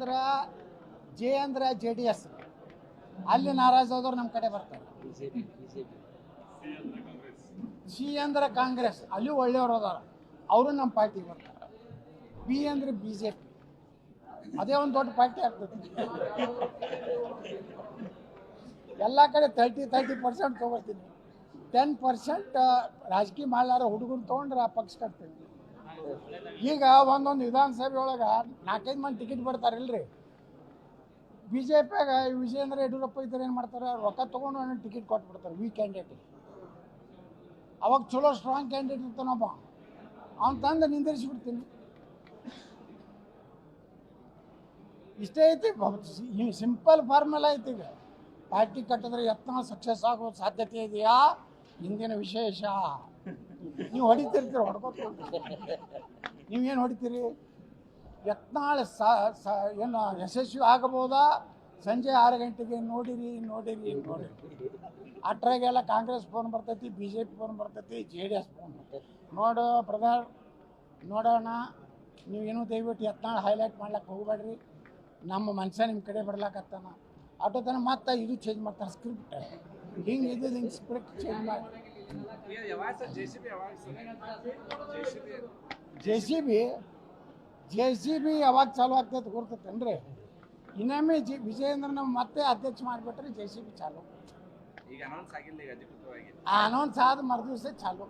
ಅಂದ್ರೆ ಜೆ ಅಂದ್ರೆ J D S. ಅಲ್ಲಿ ನಾರಾಜಾದವ್ರು ನಮ್ಮ ಕಡೆ ಬರ್ತಾರೆ. ಸಿ ಅಂದ್ರೆ ಕಾಂಗ್ರೆಸ್ ಅಲ್ಲಿ ಒಳ್ಳೆಯವರು ಅದಾರ. ಅವರು ನಮ್ಮ ಪಾರ್ಟಿಗೆ ಬರ್ತಾರೆ. ಬಿ ಅಂದ್ರೆ ಬಿ ಜೆ ಪಿ ಅದೇ ಒಂದು ದೊಡ್ಡ ಪಾರ್ಟಿ ಆಗ್ತದೆ. ಎಲ್ಲ ಕಡೆ ತರ್ಟಿ ತರ್ಟಿ ಪರ್ಸೆಂಟ್ ತೊಗೊಳ್ತೀನಿ ಟೆನ್ ಪರ್ಸೆಂಟ್ ರಾಜಕೀಯ ಮಾಡ್ಲಾರ ಹುಡುಗರು ತೊಗೊಂಡ್ರೆ ಆ ಪಕ್ಷ ಕಟ್ತೀನಿ. ಈಗ ಒಂದೊಂದು ವಿಧಾನಸಭೆ ಒಳಗೆ ನಾಲ್ಕೈದು ಮಂದಿ ಟಿಕೆಟ್ ಬರ್ತಾರಿಲ್ರಿ. ಬಿ ಜೆ ಪಿಯಾಗ ವಿಜಯೇಂದ್ರ ಯಡಿಯೂರಪ್ಪ ಇದ್ರೆ ಏನು ಮಾಡ್ತಾರೆ? ರೊಕ್ಕ ತೊಗೊಂಡು ಟಿಕೆಟ್ ಕೊಟ್ಬಿಡ್ತಾರೆ ವಿ ಕ್ಯಾಂಡಿಡೇಟ್ ಅವಾಗ ಚಲೋ ಸ್ಟ್ರಾಂಗ್ ಕ್ಯಾಂಡಿಡೇಟ್ ಇರ್ತಾನೊಬ್ಬ ಅವ್ನು ತಂದು ನಿಂದಿರಿಸಿಬಿಡ್ತೀನಿ. ಇಷ್ಟೇ ಐತಿ. ಸಿಂಪಲ್ ಫಾರ್ಮುಲಾ ಐತಿ ಈಗ. ಪಾರ್ಟಿ ಕಟ್ಟಿದ್ರೆ ಯತ್ನ ಸಕ್ಸಸ್ ಆಗೋ ಸಾಧ್ಯತೆ ಇದೆಯಾ? ಇಂದಿನ ವಿಶೇಷ. ನೀವು ಹೊಡಿತಿರ್ತೀರಿ ಹೊಡ್ಕೋತ ನೀವೇನು ಹೊಡಿತೀರಿ? ಯತ್ನಾಳ ಸ ಏನು, ಯಶಸ್ವಿ ಆಗಬಹುದಾ? ಸಂಜೆ ಆರು ಗಂಟೆಗೆ ನೋಡಿರಿ ನೋಡಿರಿ ನೋಡಿರಿ. ಅಟ್ರಾಗೆಲ್ಲ ಕಾಂಗ್ರೆಸ್ ಫೋನ್ ಬರ್ತೈತಿ ಬಿ ಜೆ ಪಿ ಫೋನ್ ಬರ್ತೈತಿ ಜೆ ಡಿ ಎಸ್ ಫೋನ್ ನೋಡು ಬ್ರದರ್ ನೋಡೋಣ. ನೀವೇನು ದಯವಿಟ್ಟು ಯತ್ನಾಳ ಹೈಲೈಟ್ ಮಾಡ್ಲಿಕ್ಕೆ ಹೋಗ್ಬೇಡ್ರಿ. ನಮ್ಮ ಮನುಷ್ಯ ನಿಮ್ಮ ಕಡೆ ಬರ್ಲಾಕತ್ತಾನ. ಆಟೋ ತನ ಮತ್ತೆ ಇದು ಚೇಂಜ್ ಮಾಡ್ತಾರೆ ಸ್ಕ್ರಿಪ್ಟ್ ಹಿಂಗೆ ಇದು ಹಿಂಗೆ ಸ್ಕ್ರಿಪ್ಟ್ ಚೇಂಜ್ ಮಾಡಿ. J C B J C B ಯಾವಾಗ ಚಾಲು ಆಗ್ತೈತೆ ಗುರ್ತೈತೇನ್ರಿ ಇನ್ನೊಮ್ಮೆ ಜಿ ವಿಜಯೇಂದ್ರನ ಮತ್ತೆ ಅಧ್ಯಕ್ಷ ಮಾಡಿಬಿಟ್ರೆ ಜೆ ಸಿ ಬಿ ಚಾಲು. ಈಗ ಅನೌನ್ಸ್ ಆಗಿಲ್ಲ ಈಗ ಅಧಿಕೃತವಾಗಿ. ಆ ಅನೌನ್ಸ್ ಆದ ಮರುದಿವಸ ಚಾಲು.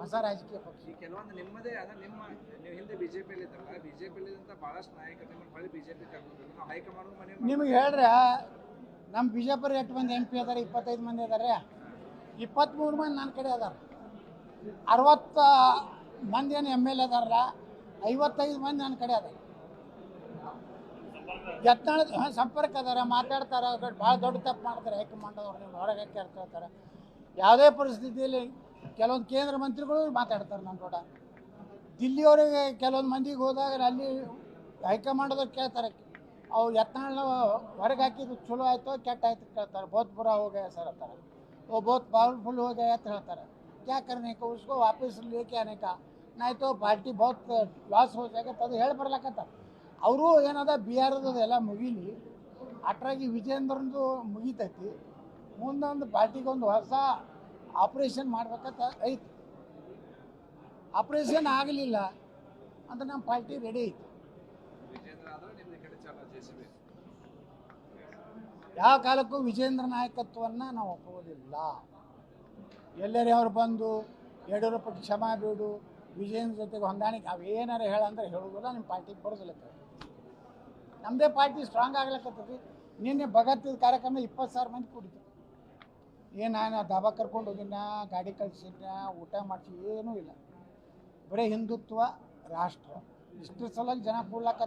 ಹೊಸ ರಾಜಕೀಯ ಪಕ್ಷ. ಕೆಲವೊಂದು ನಿಮ್ಮದೇ ಅದ ನಿಮ್ಮ ನೀವು ಹಿಂದೆ ಬಿಜೆಪಿಯಲ್ಲಿ ಇದ್ದಲ್ಲ ಬಿಜೆಪಿಯಲ್ಲಿ ಇದ್ದಂಥ ಭಾಳಷ್ಟು ನಾಯಕರು ನಿಮ್ಮನ್ನು ಹೊಳ್ಳಿ ಬಿಜೆಪಿ ಕರ್ಕೊಂಡು ನಾವು ಹೈಕಮಾಂಡ್ ಮನೆ ನಿಮಗೆ ಹೇಳ್ರೆ ನಮ್ಮ ಬಿಜಾಪುರ ಎಷ್ಟು ಮಂದಿ ಎಂ ಪಿ ಅದಾರೆ ಇಪ್ಪತ್ತೈದು ಮಂದಿ ಅದಾರೆ ಇಪ್ಪತ್ತ್ಮೂರು ಮಂದಿ ನನ್ನ ಕಡೆ ಅದಾರ. ಅರವತ್ತ ಮಂದಿ ಏನು ಎಂ ಎಲ್ ಎ ಅದಾರಲ್ಲ, ಐವತ್ತೈದು ಮಂದಿ ನನ್ನ ಕಡೆ ಅದಾರ. ಯತ್ನಾಳದ ಸಂಪರ್ಕ ಅದಾರ, ಮಾತಾಡ್ತಾರೆ ದೊಡ್ಡ ಭಾಳ ದೊಡ್ಡ ತಪ್ಪು ಮಾಡ್ತಾರೆ ಹೈಕಮಾಂಡವ್ರು ಹೊರಗೆ ಕೇಳ್ತಾರೆ ಯಾವುದೇ ಪರಿಸ್ಥಿತಿಯಲ್ಲಿ ಕೆಲವೊಂದು ಕೇಂದ್ರ ಮಂತ್ರಿಗಳು ಮಾತಾಡ್ತಾರೆ ನನ್ನ ಕೂಡ ದಿಲ್ಲಿಯವರಿಗೆ ಕೆಲವೊಂದು ಮಂದಿಗೆ ಹೋದಾಗ ಅಲ್ಲಿ ಹೈಕಮಾಂಡದವ್ರು ಕೇಳ್ತಾರೆ, ಅವ್ರು ಯತ್ನಾಳನ್ನ ಹೊರಗೆ ಹಾಕಿದ್ರು ಚಲೋ ಆಯಿತು ಕೆಟ್ಟ ಆಯ್ತು ಕೇಳ್ತಾರೆ ಬೋಧ್ಪುರ ಹೋಗ್ಯ ಸರ್ ಅಂತಾರೆ. वो बहुत पावरफुल हो गया ಅಂತ ಹೇಳ್ತಾರೆ क्या करने का उसको वापस लेके आने का नहीं तो पार्टी बहुत ಲಾಸ್ हो जाएगा ಅದು ಹೇಳಿ ಬರ್ಲಕತ್ತ ಅವರು ಏನದ ಬಿಹಾರದ ಎಲ್ಲ ಮುಗೀಲಿ ಅಟ್ರಾಗಿ ವಿಜೇಂದ್ರನ್ದು ಮುಗಿತೈತಿ ಮುಂದೊಂದು ಪಾರ್ಟಿಗೆ ಒಂದು ಹೊಸ ಆಪ್ರೇಷನ್ ಮಾಡ್ಬೇಕಂತ ಐತಿ ಆಪ್ರೇಷನ್ ಆಗಲಿಲ್ಲ ಅಂದ್ರೆ ನಮ್ಮ ಪಾರ್ಟಿ ರೆಡಿ ಐತಿ ಯಾವ ಕಾಲಕ್ಕೂ ವಿಜೇಂದ್ರ ನಾಯಕತ್ವವನ್ನು ನಾವು ಒಪ್ಪುವುದಿಲ್ಲ. ಎಲ್ಲರೇ ಅವ್ರು ಬಂದು ಯಡಿಯೂರಪ್ಪ ಕ್ಷಮಾ ಬೀಡು, ವಿಜೇಂದ್ರ ಜೊತೆಗೆ ಹೊಂದಾಣಿಕೆ, ಅವೇನಾರು ಹೇಳಂದ್ರೆ ಹೇಳುವುದಿಲ್ಲ, ನಿಮ್ಮ ಪಾರ್ಟಿಗೆ ಬರೋದಿಲ್ಲ ನಮ್ಮದೇ ಪಾರ್ಟಿ ಸ್ಟ್ರಾಂಗ್ ಆಗ್ಲಕ್ಕತ್ತೈತಿ ನಿನ್ನೆ ಭಗತ್ ಕಾರ್ಯಕ್ರಮ ಇಪ್ಪತ್ತು ಸಾವಿರ ಮಂದಿ ಕುಡಿತು ಏನು ನಾನು ದಾಬಾ ಕರ್ಕೊಂಡು ಹೋಗಿನ ಗಾಡಿ ಕಳ್ಸಿನ ಊಟ ಮಾಡಿಸಿ, ಏನೂ ಇಲ್ಲ. ಬರೀ ಹಿಂದುತ್ವ, ರಾಷ್ಟ್ರ. ಇಷ್ಟು ಸಲ ಜನ ಕೂಡ್ಲಕ್ಕ